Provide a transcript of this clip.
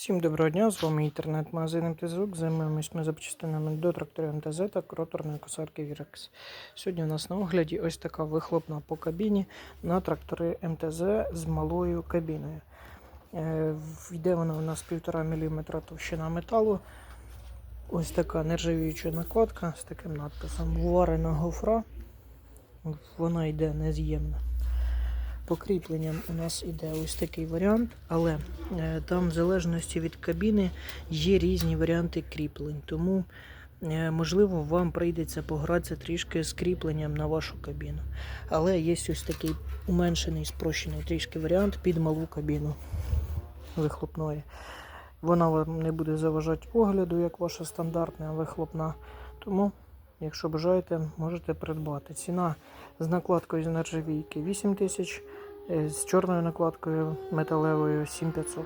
Всім доброго дня, з вами інтернет-магазин МТЗУК. Займаємось ми запчастинами до тракторів МТЗ та роторної косарки Вірекс. Сьогодні у нас на огляді ось така вихлопна по кабіні на трактори МТЗ з малою кабіною. Е, Йде вона у нас 1,5 мм товщина металу. Ось така нержавіюча накладка з таким надписом Варена гофра. Вона йде нез'ємна. Покріпленням у нас іде ось такий варіант, але е, там, в залежності від кабіни, є різні варіанти кріплень. Тому, е, можливо, вам прийдеться погратися трішки з кріпленням на вашу кабіну. Але є ось такий уменшений, спрощений трішки варіант під малу кабіну вихлопної. Вона вам не буде заважати огляду, як ваша стандартна вихлопна. Тому, якщо бажаєте, можете придбати. Ціна з накладкою з нержавійки 8 тисяч, е, з чорною накладкою металевою 7500.